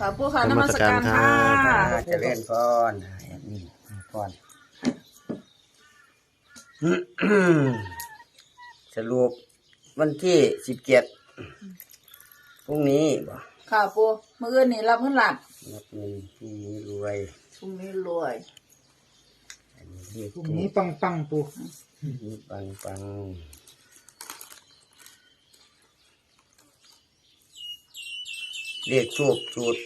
ค่ะปูค่ะนนมัมัสสกาการรค่ะครับเจะเล่นพรนี่พรสรุปวันที่สิบเจ็ดพรุ่งนี้บ่ค่ะปูมื่ออื่นนี่รับเงินหลักนับเงินพรุ่งนี้รวย พรุ่งนี้รวย อันนี้เรียกพรุ่งนี้ปังปังๆปู นี้ปังปัง เรียกทูบจุด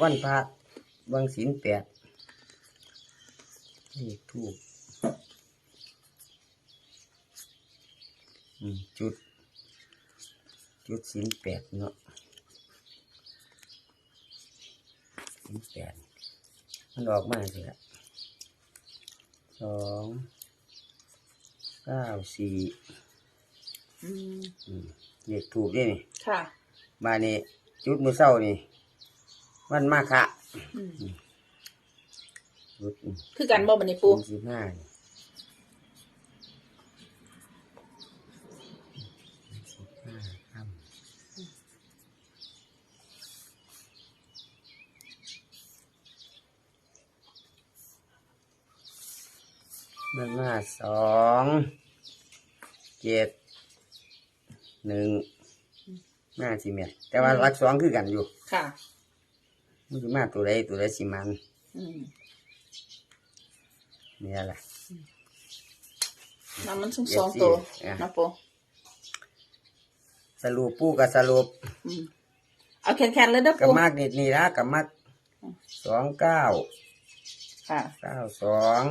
วันพระวังศีลแปดเรียกทูบอืมจุด จุดศีลแปดเนาะศีลแปดมันออกมาสิละสองเก้าสี่อืมอืมเรียกถูกด้วยนี่ค่ะมานี่ จุดมือเศร้านี่วันมาคะอืมจุดคือกันบ่บันนี้ปูสิบห้านี่สิบห้าค่ำมันมาสองเจ็ดหนึ่ง ห้าสิเมตรแต่ว่ารักสองคือกันอยู่ค่ะ มันสิมาตัวใดตัวใดสิมันอืมเนี่ยแหละ น้ำมันทั้งสองตัวอะนะปูสรุปปูกับสรุปอืมเอาแข็งๆเลยเด้อกับปูมากนิดนี่ละกับมากสองเก้าค่ะ เก้าสอง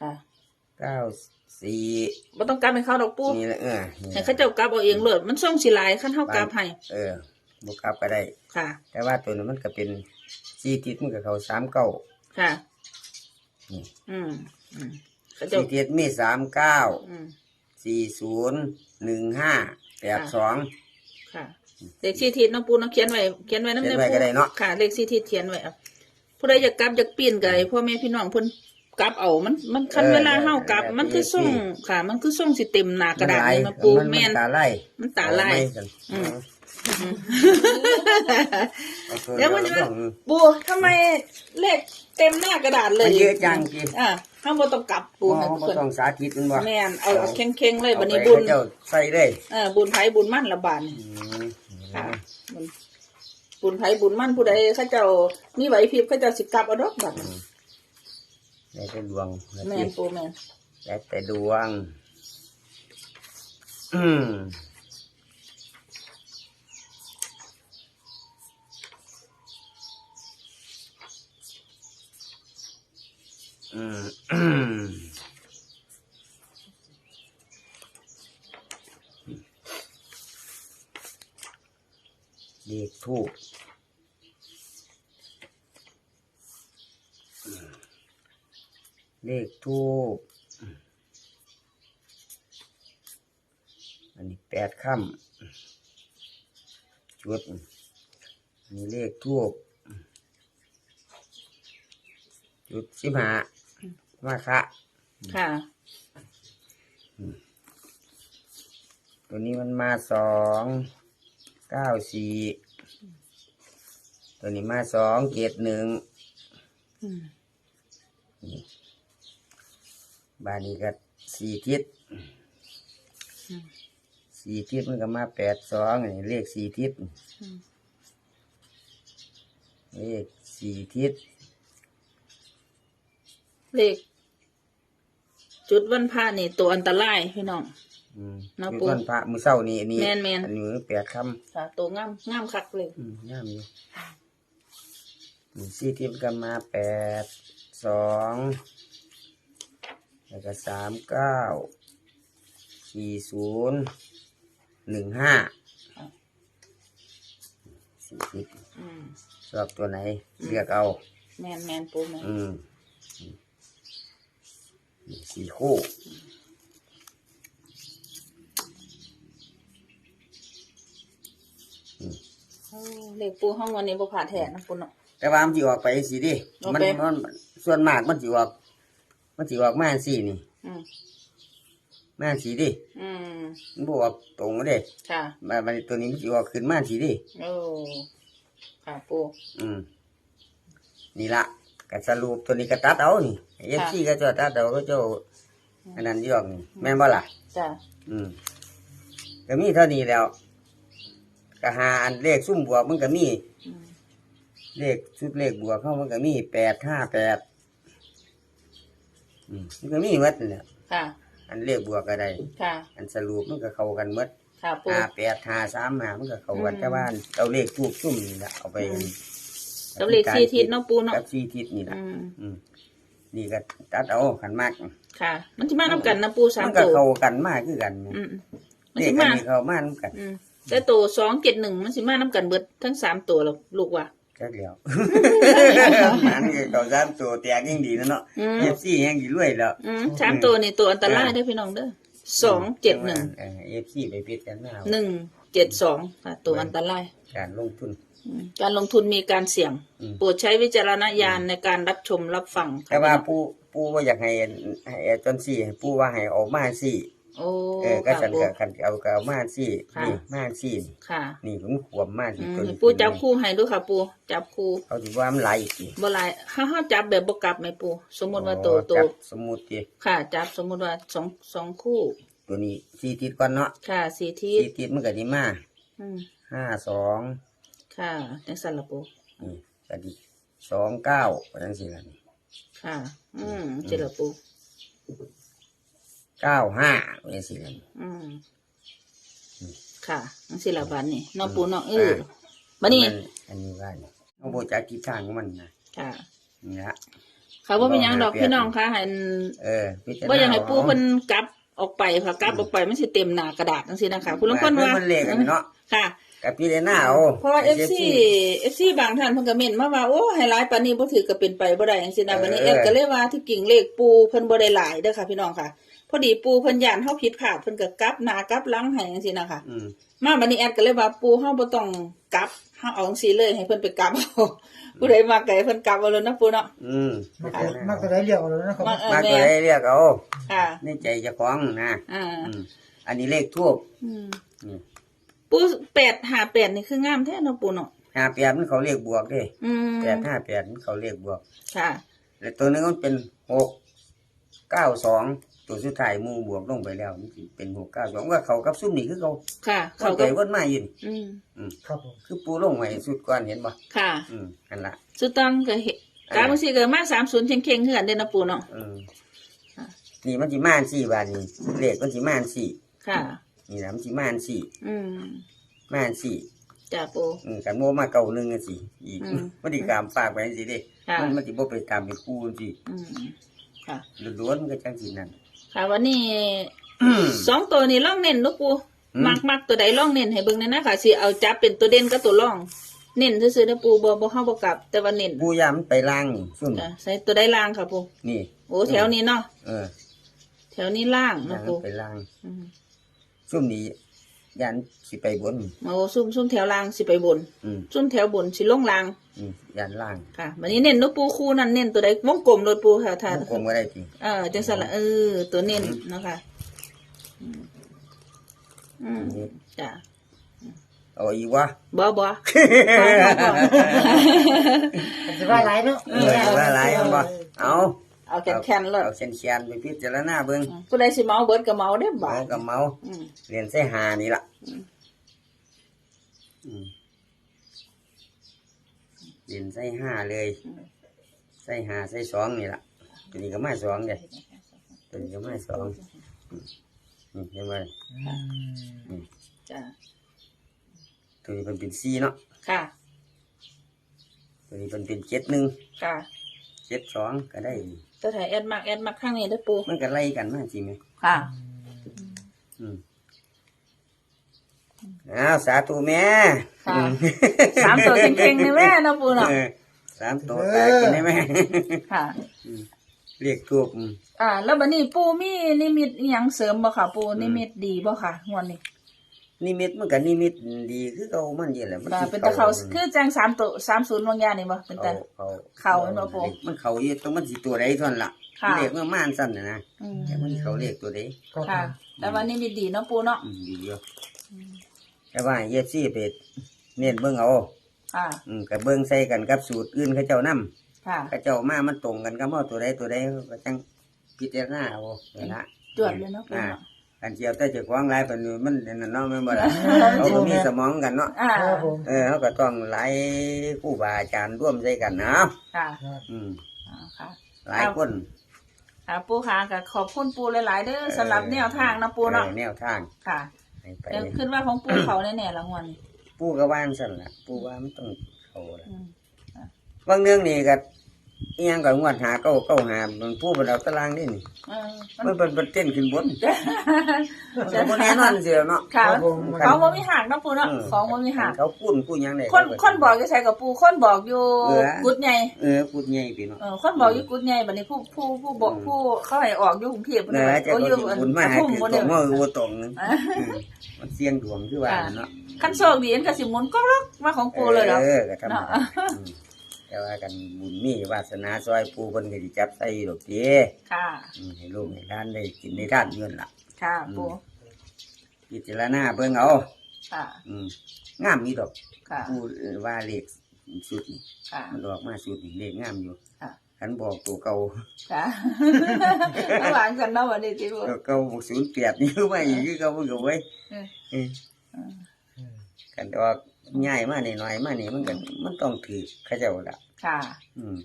ค่ะ เก้าสี่บ่ต้องกลับให้เขาดอกปูนี่แหละเออนี่ให้เขาเจ้ากลับเอาเองเลยมันส่งสิหลายขั้นเฮากลับให้เออบุกลับก็ได้ ค่ะ แต่ว่าตัวนั้นมันก็เป็นสี่ทิศมันก็เขาสามเก้าค่ะ นี่อืมอืมเขาเจ้าสี่ทิศมีสามเก้าอืมสี่ศูนย์หนึ่งห้าแปดสอง ค่ะ เลขสี่ทิศน้องปูน้องเขียนไว้เขียนไว้น้ำเขีในยนไว้ปูก็ได้เนาะ ค่ะ เลขสี่ทิศเขียนไว้เอาผู้ใดอยากกลับอยากปีนไก่พ่อแม่พี่น้องเพิ่น กลับเอามันมันคันเวลาเฮากลับ มันคือส่งค่ะ มันคือส่งสิเต็มหน้ากระดาษเลยนะปูมันแม่นตาไล่มันตาลายเอไม่กันอืมเอาตัวเดี๋ยวมันจะเอาตัวปูทำไมเลขเต็มหน้ากระดาษเลมัยนเยอะจังจีอ่าเฮาบ่ต้องกลับปูปูให้เขาเพิ่นต้องสาธิตมันบ่แม่นเอาเอาเข่งๆเลยบัดนี้เอาไปบุญให้เจ้าใส่เลยเออบุญไผบุญมั่นละบาดนี่อืมค่ะบุญบุญไผบุญมั่นผู้ใดเขาเจ้ามีไหวพริบเขาเจ้าสิกลับเอาดอกบัดนี้ แล้วแต่ดวงแม่นปูแม่นแล้วแต่ดวง อืมอืมอืมเด็กทูก เลขทูบอันนี้แปดค่ำจุดอันนี้เลขทูบจุดสิบห้ามาคะค่ะ ตัวนี้มันมาสองเก้าสี่ตัวนี้มาสองเจ็ดหนึ่งอืม บานนี้ก็สี่ทิศสี่ทิศมันก็มาแปดสองอันนี้เลขสี่ทิศเลขสี่ทิศเลขจุดวันพระนี่ตัวอันตรายพี่น้องอืมเนาะคือปู่วันพระมือเศร้านี่อันนี้แม่นแม่นอันนี้มือแปดคค่ะตัวงามงามคักเลยำอืมย่ามอยู่อืมสี่ทิศก็มาแปดสอง แล้วก็สามเก้าสี่ศูนย์หนึ่งห้าสี่ทิศอืม ชอบตัวไหนเลือกเอา แม่นแม่นปูแม่นอืมนี่สี่คู่โอ้เลขปูห้องวันนี้บ่ผ่าแท้นะปูเนาะ แต่ว่ามันสิออกไปสิดิโอมันเคมันส่วนมากมันสิออก มันสิออกมาสี่นี่อืมมาสีดิอืมมันบออกตรงเด้ค่ะ มามันตัวนี้มันสิออกขึ้นมาสีดิโอ้ค่ะปูอืมนี่ละก็สรุปตัวนี้ก็ตัดเอานี่เอฟซีก็เจะตัดเอาก็เจ้าอันนั้นยอกนี่แม่นบ่ล่ะ จ้ะอืมก็มีเท่านี้แล้วก็หาอันเลขซุ่มบวกมันก็มีอืมเลขชุดเลขบวกเข้ามันก็มีแปดห้าแปดอื มมันก็มีหมดนั่นแหละค่ะ อันเลขบวกก็ได้ค่ะ อันสรุปมันก็เข้ากันหมดค่ะปู ห้าแปดห้าสามห้ามันก็เข้ากันอืม แต่ว่าเอาเลขทูบซุ่มนี่แหละเอาไปอืมกับเลขสี่ทิศเนาะปูเนาะกับสี่ทิศนี่แหละอืมอืมนี่ก็ตัดเอาขันมากค่ะ มันสิมานํกันนะปูสามมันก็ตัวเข้ากันมากคือกันอืมมันเลสิขอันมานี้เข้ามานํกัน อืมแต่ตัวสองเจ็ดหนึ่งมันสิมานํกันเบิดทั้งสามตัวหรอกลูกว่า จักเดียวมันก็เข้าสามตัวแตกยิ่งดีนะเนาะอืม เอฟซียังดีรวยแล้ว อืมสามตัวนี่ตัวอันตรายเด้อพี่น้องเด้อสองเจ็ดหนึ่งเอฟซีไปพิจารณาหนึ่งเจ็ดสองค่ะ ตัวอันตรายการลงทุน อืมการลงทุนมีการเสี่ยงอืม โปรดใช้วิจารณญาณในการรับชมรับฟังค่ะแต่ว่าผู้ผู้ว่าอยากให้ให้จนสี่ผู้ว่าให้ออกมาสี่ โอ้เออก็ค่ะฉันปูก็คันเอาก็เอามาสี่ค่ะ นี่มาสี่นี่ค่ะนี่ผมขวมมาอืสี่มตัวนี้ปูจับคู่ให้ด้วยค่ะ ปูจับคู่เขาถือว่ามันหลายอีกทีบ่หลายถ้าเฮาจับแบบบ่กลับไหมปูสมมุติว่าตัวอ๋อตัวจับสมมุติดิค่ะ จับสมมุติว่าสองสองคู่ ตัวนี้สี่ทิศก่อนเนาะค่ะสี่ทิสี่ศทิศมันก็ดีมาอืมห้าสองค่ะจังซั่นล่ะปูนี่ก็ดีสองเก้าจังสี่ละนี่ค่ะ อืมจิล่ะปู เก้าห้าจังสี่ละนี่อืมอืมค่ะจังซี่ล่ะบัดนี้เนาะปูเนาะเอออ่าบัดนี้อันนี้ว่านี่เอาโบจากทิศทางของมันนะค่ะนี่ละค่ะว่าเป็นหยังดอกพี่น้องค่ะให้เออพิจารณาว่าอยากให้ปูเเพิ่นกลับออกไปค่ะกลับออกไปมันสิเต็มหน้ากระดาษจังซี่นะคะคุณลางคนว่ามันเลขกันเนาะค่ะ กับพี่เลน่าเอาเพราะว่า FC FC บางท่านเพิ่นก็เม่นมาว่าโอ้ให้หลายปานนี้บ่ถือก็เป็นไปบ่ได้จังซี่นะวันนี้แอดก็เลยว่าที่กิ่งเลขปูเพิ่นบ่ได้หลายเด้อค่ะ พี่น้องค่ะ พอดีปูเพิ่นย่านเฮาผิดพลาดเพิ่นก็กลับหน้ากลับหลังให้จังซี่นะคะอืมมาบัดนี้แอดก็เลยว่าปูเฮาบ่ต้องกลับเฮาเอาจังซี่เลยให้เพิ่นไปกลับเอาผู้ใดมาไกลเพิ่นกลับเอาเลยนะปูเนาะอืมมากกว่ามักจะได้เรียกเอาแล้วนะครับมาเออมาแม่ตัวได้เรียกเอาค่ะในใจเจะคล้าของนะอ่าอืมอันนี้เลขทูบอืม นี่ปู858นี่คืองามแท้เนาะปูเนาะห้าแปดมันเขาเรียกบวกเด้อืมแปดห้าแปดมันเขาเรียกบวก ค่ะ แล้วตัวนึงมันเป็นหกเก้าสองตัวสุดท้ายหมูบวกลงไปแล้วมันสิเป็นหกเก้าสองว่าเขากับซุ่มนี่คือเขาค่ะ เขาเขาใจก็วนมาอยู่นี่อืมครับผมคือปูลงไว้สุดก่อนเห็นบ่ค่ะ อืมอันละสุดตังก็เห็นกาบางทีก็มา30เข่งๆเฮือนเด้อนะปูเนาะอืมค่ะนี่มันสิมาอันสี่บาทนี่เลขมันสิมาอันสี่ ค่ะ นี่นะมันสิมาอันสี่อืมมาอันสี่จ้าปู อืมกันโมมาเก่าหนึ่งอันสี่อีกอืม มันดีกามฝากไปอันสี่เด้ค่ะ มันมันสิบ่ไปตามเป็นคู่อันสี่อืมค่ะ ล้วนๆมันก็จังสินั่น ค่ะวันนี้ สองตัวนี้ล่องเน้นเนาะปูอืม มักมักตัวใดล่องเน้นให้เบิ่งหน่อยนะค่ะสิเอาจับเป็นตัวเด่นกับตัวล่อง เน้นซื่อๆนะปูบ่บ่เฮาบ่กลับ แต่ว่าเน้นปูยามนไปล่างนี่ซุ่มจ้ะใส่ตัวใดล่างค่ะปูนี่ โอ้แถวนี้เนาะเออแถวนี้ล่างยาเนาะมปูนไปล่างอืม ซุ่มนี้ยานสิไปบน โอ้ซุ่มซุ่มแถวล่างสิไปบน อืมซุ่มแถวบนสิลงล่าง อืมยานล่างค่ะวันนี้เน้นเนาะปูคู่นั้นเน้นตัวใดวงกลมโดยปูค่ะถ้ามันคงบ่ได้ติเออจังสันละเออ ตัวเน้นเนาะคะอืมอืมจ้ะเอาอีกวะ บ่บ่มันจะว่าไรเนาะ เออว่าหลายเอาบ่เอา เอาแคนๆเลยเอาเส้นแขนไปพิจารณาเบิ่งผู้ใดสิเมาเบิดก็เมาได้บ่าเมาดกับเมาอืมเรียนใส่หานี่ล่ะอืมอืมเรียนใส่ห้าเลย ใส่ห้าใส่สองนี่ล่ะตัวนี้ก็มาสองเด้ตัวนี้ก็มาสองนี่เห็นไหมอืมจ้ะตัวนี้มันเป็นสี่เนาะค่ะตัวนี้มันเป็นเจ็ดหนึ่งค่ะ เจ็ดสองก็ได้ ตัวไทยแอดมักแอดมักข้างนี้เด้อปูมันก็ไล่กันมาจริงไหมค่ะ อืมอ้าวสาธุแม่ค่ะ อืมสามตัวเก่งๆนี่แม่เนาะปูเนาะเออสามตัวตายกินได้ไหมค่ะ เรียกทูบอืมอ่า แล้วบัดนี้ปูมีนิมิตอิหยังเสริมบ่ค่ะ ปูนิมิตดีบ่ค่ะงวดนี้ นิมิตมันก็นิมิตดีคือเขามันเยอะแหละมันค่ะสิเป็นตะเขาคือแจงสามตัวสามศูนย์วงยานี่บ่เป็นเขาตะ เขาเข้าแม่นบ่ปู่มันเขาเยอะต้องมันสิตัวใดท่อนล่ะค่ะเรียกมันม่านสั้นนะนะอืมแต่มันสิเขาเรียกตัวใดครับผค่ะมแต่ว่านี่ดีๆเนาะปูเนาะอืมดีเยอะแต่ว่าเยซี่ไปเน้นเบิ่งเอาค่ะ อืมก็เบิ่งใส่กันกับสูตรอื่นเขาเจ้านํค่ะ เขาเจ้ามามันตรงกันกับเฮาตัวใดตัวใดเขาก็จังพิจารณาเอานี่ละจวดเลยเนาะปูอ่าเนาะ อันเจียวแต่เจ้าของหลายปานนี้มันนั่นเนาะแม่นบ่ล่ะเขาก็มีสมองกันเนาะอ่าครับผมเออเขาก็ต้องหลายครูบาอาจารย์ร่วมใจกันนะค่ะครับอืมอ่าค่ะ หลายคนค่ะปูค่ะก็ขอบคุณปูหลายๆเด้อสำหรับแนวทางนะปูเนาะออแนวทางค่ะให้ไปยังขึ้นว่าของปูเขาแน่ๆละงวนนี้ปู่ก็ว่าจั่งซั่นล่ะปู่ว่ามันต้องเข้าล่ะ อืม บางเรื่องนี่ก็ อีหยังก็งวดหาเก้าเก้าหามันปู่บ่ได้เอาตารางนี่นี่เออมันเป็นเป็นเต้นขึ้นบนแต่บ่แน่นอนเสียเนาะ ค่ะครับผม ของบ่มีหักเนาะปูเนาะอืมของบ่มีหักเขาพูดพูดหยังได้ คนคนบอกจะใช้กับปูคนบอกอยู่เออ กุดใหญ่เออพูดใหญ่พี่เนาะ เออคนบอกอยู่กุดใหญ่บัดนี้ผู้ผู้ผู้บอกอืม ผู้เขาให้ออกอยู่กรุงเทพฯนั่นแหละจะโอ้ก็อยู่สิบุญมาให้ทุ่มถือบ่ตรได้งว่าบ่ตรงนึงอืมมันเสี่ยงดวงคือว่าเนาะคันโชคดีมันก็สิหมุนก็ล็อกมาของปูเลยเหรอ เออก็ธรรมเนาะดาอืม แต่ว่ากันบุญมีวาสนาซอยปู่เพิ่นก็สิจับใส่ดอกเด้ค่ะ อืมให้ลูกให้หลานได้กินได้ทานเงินล่ะ ค่ะปูพิจารณาเบิ่งเอาค่ะ อืมงามมีดอกค่ะ ปู่ว่าเลขสุดนี่ค่ะ มันออกมาสุดนี่เลขงามอยู่ค่ะคันบอกตัวเก่าค่ะระหว่างกันเนาะวันนี้ที่ปู ตัวเก่าศูนย์แปดนี่คือว่าอีกคือเก่ามันก็ไว้ยเออ เอออืมอืมกันแต่ว่า ง่ายมาหน่อยๆมานี่มันก็มันต้องถือเข้าเจ้าละค่ะ อืม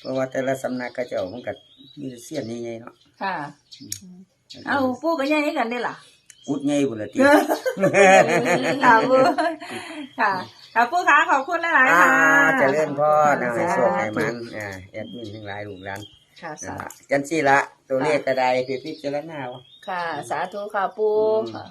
เพราะว่าแต่ละสำนักเข้าเจ้ามันก็มีเสี้ยนนี่ไงเนาะค่ะ เอาปูก็ยังให้กันได้ล่ะกุดไงบุญละทีค่ะปูค่ะค่ะปูขาขอบคุณหลายๆอ่าค่ะเจะเลื่อนพ่อนะให้โชคให้มันอ่าแอดมินทั้งหลายลูกหลานค่ะนั่นสาละจันสี่ละตัวเลขกระไดพิพิจารณาเอาค่ะ สาธุค่ะปูอืมค่ะ